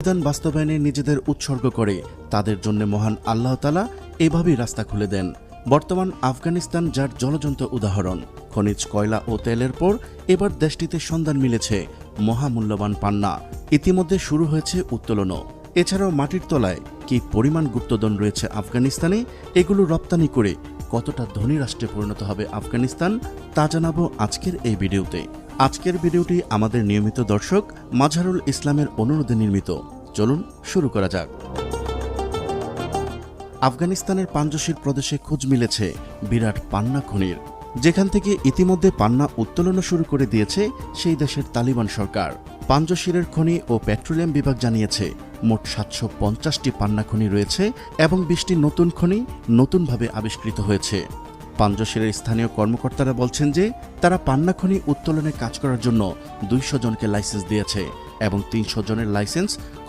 বিধান বাস্তবায়নে নিজেদের উৎসর্গ করে, তাদের জন্য মহান আল্লাহ তালা এভাবেই রাস্তা খুলে দেন। বর্তমান আফগানিস্তান, যার জলজন্ত উদাহরণ, খনিজ কয়লা ও তেলের পর এবার দেশটিতে সন্ধান মিলেছে মহামূল্যবান পান্না। ইতিমধ্যে শুরু হয়েছে উত্তোলনও। এছাড়াও মাটির তলায় কি পরিমাণ গুপ্তধন রয়েছে আফগানিস্তানে, এগুলো রপ্তানি করে কতটা ধনী রাষ্ট্রে পরিণত হবে আফগানিস্তান, তা জানাব আজকের এই ভিডিওতে। আজকের ভিডিওটি আমাদের নিয়মিত দর্শক মাঝারুল ইসলামের অনুরোধে নির্মিত। চলুন শুরু করা যাক। আফগানিস্তানের পাঞ্জশির প্রদেশে খোঁজ মিলেছে বিরাট পান্না খনির। যেখান থেকে ইতিমধ্যে পান্না উত্তোলনও শুরু করে দিয়েছে সেই দেশের তালিবান সরকার। পাঞ্জশিরের খনি ও পেট্রোলিয়াম বিভাগ জানিয়েছে, মোট সাতশো পঞ্চাশটি পান্না খনি রয়েছে এবং বিশটি নতুন খনি নতুনভাবে আবিষ্কৃত হয়েছে। পাঞ্জশিরের স্থানীয় কর্মকর্তারা বলছেন যে তারা পান্নাখনি উত্তোলনে কাজ করার জন্য দুইশো জনকে লাইসেন্স দিয়েছে এবং তিনশো জনের লাইসেন্স